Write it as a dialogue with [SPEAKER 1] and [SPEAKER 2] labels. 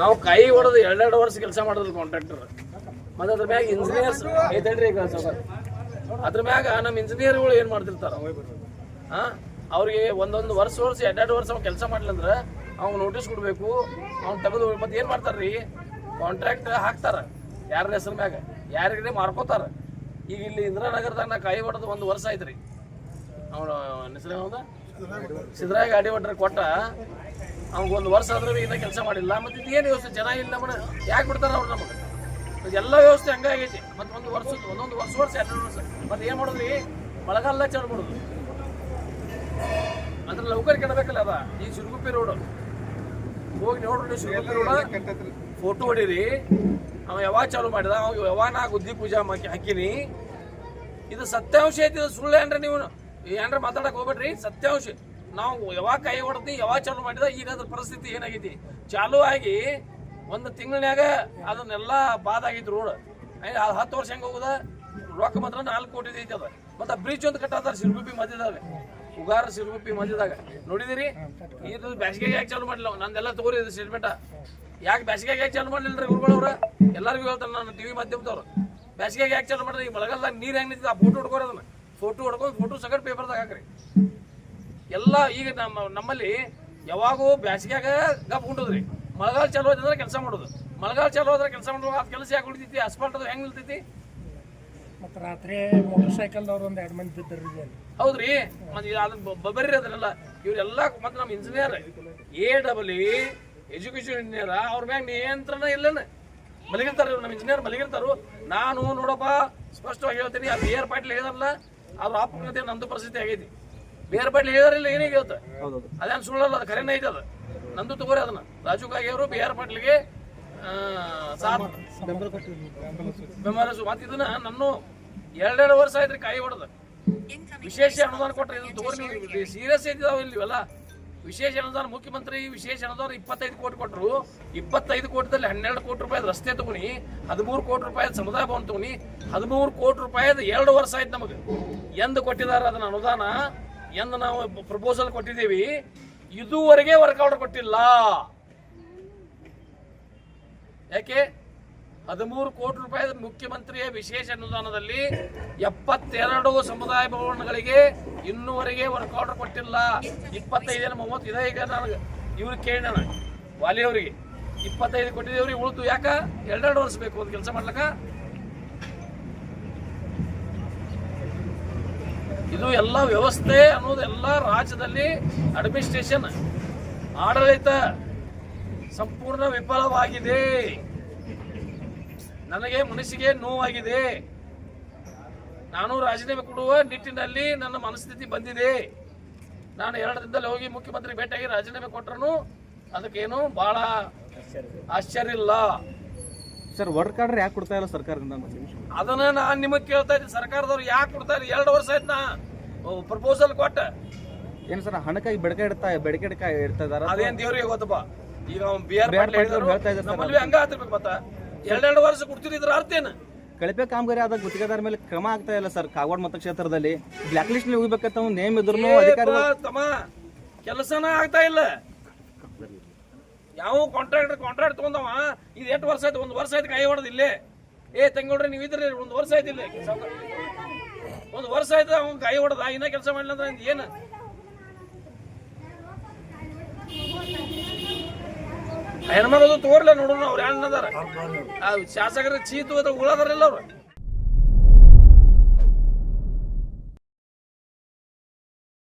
[SPEAKER 1] ನಾವು ಕೈ ಹೊಡೆದು ಎರಡೆರಡು ವರ್ಷ ಕೆಲಸ ಮಾಡಿದ್ರು ಕಾಂಟ್ರಾಕ್ಟರ್ ಮತ್ತೆ ಅದ್ರ ಮ್ಯಾಗ ಇಂಜಿನಿಯರ್ಸ್ ಐತೇನ್ರಿ ಈಗ? ಅದ್ರ ಮ್ಯಾಗ ನಮ್ಮ ಇಂಜಿನಿಯರ್ಗಳು ಏನು ಮಾಡ್ತಿರ್ತಾರ? ಹಾಂ ಅವ್ರಿಗೆ ಒಂದೊಂದು ವರ್ಷ ವರ್ಷ, ಎರಡೆರಡು ವರ್ಷ ಕೆಲಸ ಮಾಡ್ಲಂದ್ರ ಅವ್ನು ನೋಟಿಸ್ ಕೊಡ್ಬೇಕು, ಅವ್ನು ತೆಗೆದು ಮತ್ತೆ ಏನು ಮಾಡ್ತಾರ್ರಿ? ಕಾಂಟ್ರಾಕ್ಟ್ ಹಾಕ್ತಾರ. ಯಾರ ಹೆಸರು ಮ್ಯಾಗ? ಯಾರಿಗೆ ಮಾರ್ಕೋತಾರ. ಈಗ ಇಲ್ಲಿ ಇಂದಿರಾನಗರದಾಗ ನಾ ಕೈ ಹೊಡೆದು ಒಂದು ವರ್ಷ ಆಯ್ತ್ರಿ. ಅವನು ಹೆಸರು? ಸಿದ್ದರಾಯ ಗಾಡಿ ಹೊಡ್ರಿ ಕೊಟ್ಟ. ಒಂದು ವರ್ಷ ಆದ್ರೆ ಇನ್ನೂ ಕೆಲಸ ಮಾಡಿಲ್ಲ. ಮತ್ತೆ ಏನು ವ್ಯವಸ್ಥೆ ಜನ ಇಲ್ಲ ಮೇಡ ಯಾಕೆ ಬಿಡ್ತಾರ ಅವ್ರು ನಮಗೆ? ಎಲ್ಲ ವ್ಯವಸ್ಥೆ ಹಂಗಾಗೈತಿ ಮತ್ತೆ ಒಂದು ವರ್ಷ, ಒಂದೊಂದು ವರ್ಷ ವರ್ಷ ಎರಡು ವರ್ಷ. ಮತ್ತೆ ಏನು ಮಾಡೋದ್ರಿ? ಮಳೆಗಾಲ ಮಾಡುದು. ಅದ್ರ ಲೌಕರ್ ಕೆಡಬೇಕಲ್ಲ ಅದ. ಈ ಶಿರುಗುಪ್ಪಿ ರೋಡ್. ಹೋಗಿ ನೋಡ್ರಿ ಶಿರುಗುಪ್ಪಿ ರೋಡ್. ಫೋಟೋ ಹೊಡೀರಿ. ಅವ ಯಾವಾಗ ಚಾಲು ಮಾಡಿದ? ಅವ ಯಾವಾಗ ನಾ ಗುದ್ದಿ ಪೂಜಾ ಹಾಕಿ ಹಾಕಿನಿ? ಇದು ಸತ್ಯಾಂಶ ಐತಿ, ಇದು ಸುಳ್ಳು ನೀವು? ಏನ್ರ ಮಾತಾಡಕ್ ಹೋಗ್ಬೇಡ್ರಿ? ಸತ್ಯಾಂಶ. ನಾವು ಯಾವಾಗ ಕೈ ಹೊಡೆದಿ ಯಾವಾಗ ಚಾಲು ಮಾಡಿದ ಈಗ ಅದ್ರ ಪರಿಸ್ಥಿತಿ ಏನಾಗೈತಿ ಚಾಲು ಆಗಿ ಒಂದು ತಿಂಗಳನ್ಯಾಗ ಅದನ್ನೆಲ್ಲ ಬಾದ್ ಆಗೈತಿ ರೋಡ್ ಹತ್ತು ವರ್ಷ ಹೆಂಗ ಹೋಗುದ? ರೊಕ್ಕ ಮಾತ್ರ ನಾಲ್ಕು ಕೋಟಿ ಐತಿ ಅದ. ಮತ್ತೆ ಬ್ರಿಡ್ಜ್ ಒಂದು ಕಟ್ಟಾತಾರ, ಸಿರುಗುಪ್ಪಿ ಮಧ್ಯದಾಗ. ಉಗಾರ ಸಿರುಗುಪ್ಪಿ ಮಧ್ಯದಾಗ. ನೋಡಿದಿರಿ? ಇದು ಬ್ಯಾಸಿಗೆಗೆ ಯಾಕೆ ಚಾಲು ಮಾಡಿಲ್ಲ ನಂದೆಲ್ಲ ತಗೋರಿ ಇದು ಸ್ಟೇಟ್ಮೆಂಟ ಯಾಕೆ ಬ್ಯಾಸಿಗೆಗೆ ಯಾಕೆ ಚಾಲು ಮಾಡಲಿಲ್ಲ ಗುರುಗಳವ್ರ ಎಲ್ಲರಿಗೂ ಹೇಳ್ತಾರೆ ನಾನು ಟಿವಿ ಮಾಧ್ಯಮದವ್ರು. ಬ್ಯಾಸಿಗೆಗೆ ಯಾಕೆ ಚಾಲು ಮಾಡಿದ್ರೆ ಈ ಮಳೆಗಾಲದಾಗ ನೀರು ಹೆಂಗ್ ನಿಂತಿದೆ? ಆ ಫೋಟೋ ಹೊಡ್ಕೋರಿ ಅದನ್ನ. ಫೋಟೋ ಹೊಡ್ಕೊಂಡು ಫೋಟೋ ಸಗಟ್ ಪೇಪರ್ದಾಗ ಹಾಕ್ರಿ. ಎಲ್ಲ ಈಗ ನಮ್ಮ ನಮ್ಮಲ್ಲಿ ಯಾವಾಗೂ ಬ್ಯಾಸಿಗ್ಯಾಗ ಗಪ್ ಉಂಟದ್ರಿ. ಮಳೆಗಾಲ ಚಾಲು ಆಯ್ತಂದ್ರೆ ಕೆಲಸ ಮಾಡೋದು. ಮಳೆಗಾಲ ಚಾಲು ಆದ್ರೆ ಕೆಲಸ ಮಾಡೋದು ಆ ಕೆಲಸ ಯಾಕೆ ಉಳಿತೈತಿ? ಅಸ್ಫಾಲ್ಟ್ ಅದು ಹೆಂಗ್ ನಿಲ್ತೈತಿ?
[SPEAKER 2] ಮತ್ತು ರಾತ್ರಿ ಮೋಟರ್ ಸೈಕಲ್ದವ್ರು ಒಂದು ಎರಡು ಮಂದಿ ಬಿದ್ದರು
[SPEAKER 1] ಹೌದ್ರಿ. ಮತ್ತೆ ಇದು ಅದು ಬ- ಬರ್ರಿ ಅದನ್ನೆಲ್ಲ ಇವರೆಲ್ಲ ಮತ್ತೆ ನಮ್ಮ engineer A double education engineer ಅವ್ರ ಮ್ಯಾಗ ನಿಯಂತ್ರಣ ಇಲ್ಲನ? ಮಲಗಿರ್ತಾರೆ ನಮ್ಮ ಇಂಜಿನಿಯರ್ ಮಲಗಿರ್ತಾರು. ನಾನು ನೋಡಪ್ಪ ಸ್ಪಷ್ಟವಾಗಿ ಹೇಳ್ತೀನಿ ಆ ಏರ್ ಆರ್ ಪಾಟೀಲ್ ಹೇಳಿದಾರಲ್ಲ ಅವ್ರ ಆಪಕತೆ ನಂದು ಪರಿಸ್ಥಿತಿ ಆಗೈತಿ. ಬಿ ಬಡ್ಲಿ ಹೇಳಿಲ್ಲ ಏನೇ ಹೇಳ್ತ ಅದೇನು ಸುಳ್ಳಲ್ಲ ಅದು ಕರೆನೇ ಐತೆ ಅದು. ನಂದು ತಗೋರಿ ಅದನ್ನ. ರಾಜು ಕಾಗೆ ಅವರು ಬಿ ಆರ್ ಪಾಟೀಲ್ಗೆ ಆ, ಸಾಥ್ ಬೆಂಬಲ ಸು- ಮತ್ತೆ ಇದನ್ನ ನನ್ನ ಎರಡೆರಡು ವರ್ಷ ಆಯ್ತ್ರಿ ಕಾಯಿ ಹೊಡೆದ. ವಿಶೇಷ ಅನುದಾನ ಕೊಟ್ರೆ ಇದನ್ನ ತಗೋರಿ ಸೀರಿಯಸ್ ಇದ್ದಾವ ಇಲ್ಲಿ ಇವೆಲ್ಲ ವಿಶೇಷ ಅನುದಾನ ಮುಖ್ಯಮಂತ್ರಿ ವಿಶೇಷ ಅನುದಾನ ಇಪ್ಪತ್ತೈದು ಕೋಟಿ ಕೊಟ್ಟರು ಇಪ್ಪತ್ತೈದು ಕೋಟಿದಲ್ಲಿ ಹನ್ನೆರಡು ಕೋಟಿ ರೂಪಾಯಿ ರಸ್ತೆ ತಗೊನಿ ಹದಿಮೂರು ಕೋಟಿ ರೂಪಾಯಿ ಸಮುದಾಯ ಭವನ ತಗೊನಿ ಹದಿಮೂರು ಕೋಟಿ ರೂಪಾಯಿ ಎರಡು ವರ್ಷ ಆಯ್ತು ನಮಗೆ. ಎಂದು ಕೊಟ್ಟಿದ್ದಾರೆ ಅದನ್ನ ಅನುದಾನ? ಎಂದು ನಾವು ಪ್ರಪೋಸಲ್ ಕೊಟ್ಟಿದ್ದೀವಿ. ಇದುವರೆಗೆ ವರ್ಕ್ ಆರ್ಡರ್ ಕೊಟ್ಟಿಲ್ಲ. ಯಾಕೆ? ಹದಿಮೂರು ಕೋಟಿ ರೂಪಾಯಿ ಮುಖ್ಯಮಂತ್ರಿಯ ವಿಶೇಷ ಅನುದಾನದಲ್ಲಿ ಎಪ್ಪತ್ತೆರಡು ಸಮುದಾಯ ಭವನಗಳಿಗೆ ಇನ್ನೂವರೆಗೆ ವರ್ಕ್ ಆರ್ಡರ್ ಕೊಟ್ಟಿಲ್ಲ ಇಪ್ಪತ್ತೈದೇನು ಮೂವತ್ತು ಇದೇ ಈಗ ನನಗೆ ಇವ್ರು ಕೇಳಿ ನಾನು, ವಾಲಿಯವರಿಗೆ. ಇಪ್ಪತ್ತೈದು ಕೊಟ್ಟಿದ್ದೇವ್ರಿ ಉಳಿದು ಯಾಕ? ಎರಡೆರಡು ವರ್ಷ ಬೇಕು ಒಂದು ಕೆಲಸ ಮಾಡ್ಲಕ್ಕ? ಇದು ಎಲ್ಲ ವ್ಯವಸ್ಥೆ ಅನ್ನೋದು ಎಲ್ಲ ರಾಜ್ಯದಲ್ಲಿ ಅಡ್ಮಿನಿಸ್ಟ್ರೇಷನ್ ಆಡಳಿತ ಸಂಪೂರ್ಣ ವಿಫಲವಾಗಿದೆ. ನನಗೆ ಮನಸ್ಸಿಗೆ ನೋವಾಗಿದೆ. ನಾನು ರಾಜೀನಾಮೆ ಕೊಡುವ ನಿಟ್ಟಿನಲ್ಲಿ ನನ್ನ ಮನಸ್ಥಿತಿ ಬಂದಿದೆ. ನಾನು ಎರಡು ದಿನದಲ್ಲಿ ಹೋಗಿ ಮುಖ್ಯಮಂತ್ರಿ ಭೇಟಿಯಾಗಿ ರಾಜೀನಾಮೆ ಕೊಟ್ಟರು ಅದಕ್ಕೇನು ಬಹಳ ಆಶ್ಚರ್ಯ ಇಲ್ಲ.
[SPEAKER 3] ಸರ್ ವರ್ಕ್ ಕಾರ್ಡ್ ಯಾಕೆ ಕೊಡ್ತಾ ಇಲ್ಲ ಸರ್ಕಾರದಿಂದ
[SPEAKER 1] ಅದನ್ನ ನಾನು ನಿಮಗೆ ಕೇಳ್ತಾ ಇದ್ದೀನಿ. ಸರ್ಕಾರದವ್ರು ಯಾಕೆ ಇಲ್ಲ? ಎರಡು ವರ್ಷ ಆಯ್ತು ನಾ ಪ್ರಪೋಸಲ್ ಕೊಟ್ಟ.
[SPEAKER 3] ಏನು ಸರ್ ಹಣಕ್ಕಾಗಿ ಬೆಡಕೆ ಇಡ್ತಾ ಬೆಡಕೆ ಇಡ್ತಾ ಇಡ್ತಾ ಇದಾರ
[SPEAKER 1] ಅದೇನ್ ದೇವ್ರಿಗೆ ಗೊತ್ತಪ್ಪ? ಈಗ ಬಿ ಆರ್
[SPEAKER 3] BR ಹೇಳ್ತಾ ಇದ್ದಾರೆ ಸರ್.
[SPEAKER 1] ನಮ್ಮಲ್ಲಿ ಹಂಗ ಆಗ್ತಿರ್ಬೇಕು ಮತ್ತ. ಎರಡೆರಡು ವರ್ಷ ಇದ್ರ ಅರ್ಥ ಏನು?
[SPEAKER 3] ಕಳಪೆ ಕಾಮಗಾರಿ ಆದ ಗುತ್ತಿಗೆದಾರ ಮೇಲೆ ಕ್ರಮ ಆಗ್ತಾ ಇಲ್ಲ ಸರ್ ಕಾಗವಾಡ ಮತಕ್ಷೇತ್ರದಲ್ಲಿ. ಬ್ಲಾಕ್ ಲಿಸ್ಟ್ ಹೋಗ್ಬೇಕಂತ ಒಂದು ನೇಮ್ ಇದ್ರು
[SPEAKER 1] ಅಧಿಕಾರಿ ಕೆಲಸನ ಆಗ್ತಾ ಇಲ್ಲ. ಯಾವ ಕಾಂಟ್ರಾಕ್ಟರ್ ಕಾಂಟ್ರಾಕ್ಟ್ ತಗೊಂಡವ? ಇದು ಎಷ್ಟು ವರ್ಷ ಆಯ್ತು? ಒಂದು ವರ್ಷ ಆಯ್ತು ಕೈ ಹೊಡೆದು ಇಲ್ಲೇ. ಏ ತಂಗೋಡ್ರಿ ನೀವು ಇದ್ರಿ ಒಂದು ವರ್ಷ ಆಯ್ತು ಇಲ್ಲಿ. ಒಂದು ವರ್ಷ ಆಯ್ತು ಅವ್ನು ಕೈ ಹೊಡೆದ ಇನ್ನ ಕೆಲಸ ಮಾಡಿಲ್ಲ ಅಂದ್ರೆ ಏನು? ಹೆಣ್ಮಗಳು ತೋರ್ಲ ನೋಡೋಣ ಅವ್ರು ಹೆಣ್ಣದಾರ ಶಾಸಕರ ಚೀತು ಉಳದ್ರಲ್ಲ ಅವ್ರು.